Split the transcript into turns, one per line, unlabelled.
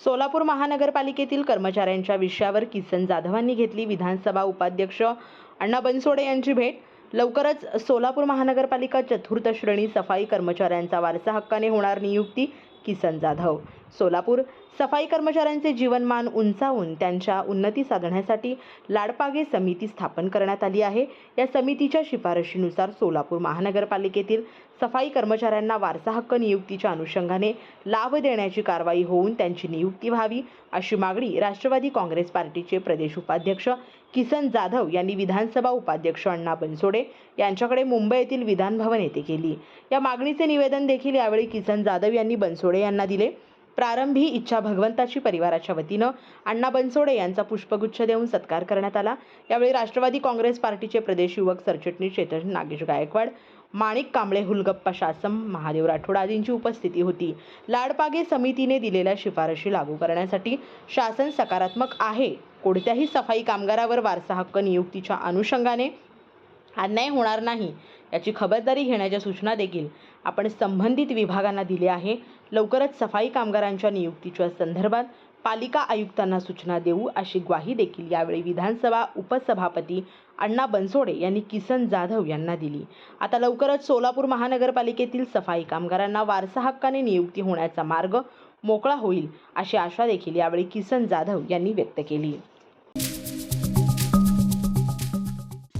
सोलापूर महानगरपालिकेतील कर्मचाऱ्यांच्या विषयावर किसन जाधवांनी घेतली विधानसभा उपाध्यक्ष अण्णा बनसोडे यांची भेट. लवकरच सोलापूर महानगरपालिका चतुर्थ श्रेणी सफाई कर्मचाऱ्यांचा वारसा हक्काने होणार नियुक्ती किसन जाधव. सोलापूर. सफाई कर्मचाऱ्यांचे जीवनमान उंचावून त्यांच्या उन्नती साधण्यासाठी लाडपागे समिती स्थापन करण्यात आली आहे. या समितीच्या शिफारशीनुसार सोलापूर महानगरपालिकेतील सफाई कर्मचाऱ्यांना वारसा हक्क नियुक्तीच्या अनुषंगाने लाभ देण्याची कारवाई होऊन त्यांची नियुक्ती व्हावी अशी मागणी राष्ट्रवादी काँग्रेस पार्टीचे प्रदेश उपाध्यक्ष किसन जाधव यांनी विधानसभा उपाध्यक्ष अण्णा बनसोडे यांच्याकडे मुंबई येथील विधानभवन येथे केली. या मागणीचे निवेदन देखील यावेळी किसन जाधव यांनी बनसोडे यांना दिले. प्रारंभी इच्छा भगवंताची परिवाराच्या वतीनं अण्णा बनसोडे यांचा पुष्पगुच्छ देऊन सत्कार करण्यात आला. यावेळी राष्ट्रवादी काँग्रेस पार्टीचे प्रदेश युवक सरचिटणीस चेतन नागेश गायकवाड माणिक कांबळे हुलगप्पा शासम महादेव राठोड आदींची उपस्थिती होती. लाडपागे समितीने दिलेल्या शिफारशी लागू करण्यासाठी शासन सकारात्मक आहे. कोणत्याही सफाई कामगारावर वारसा हक्क नियुक्तीच्या अनुषंगाने अन्याय होणार नाही. याची खबरदारी घेण्याच्या सूचना देखील आपण संबंधित विभागांना दिल्या आहे. लवकरच सफाई कामगारांच्या नियुक्तीच्या संदर्भात पालिका आयुक्तांना सूचना देऊ अशी ग्वाही देखील यावेळी विधानसभा उपसभापती अण्णा बनसोडे यांनी किसन जाधव यांना दिली. आता लवकरच सोलापूर महानगरपालिकेतील सफाई कामगारांना वारसा हक्काने नियुक्ती होण्याचा मार्ग मोकळा होईल अशी आशा देखील यावेळी किसन जाधव यांनी व्यक्त केली.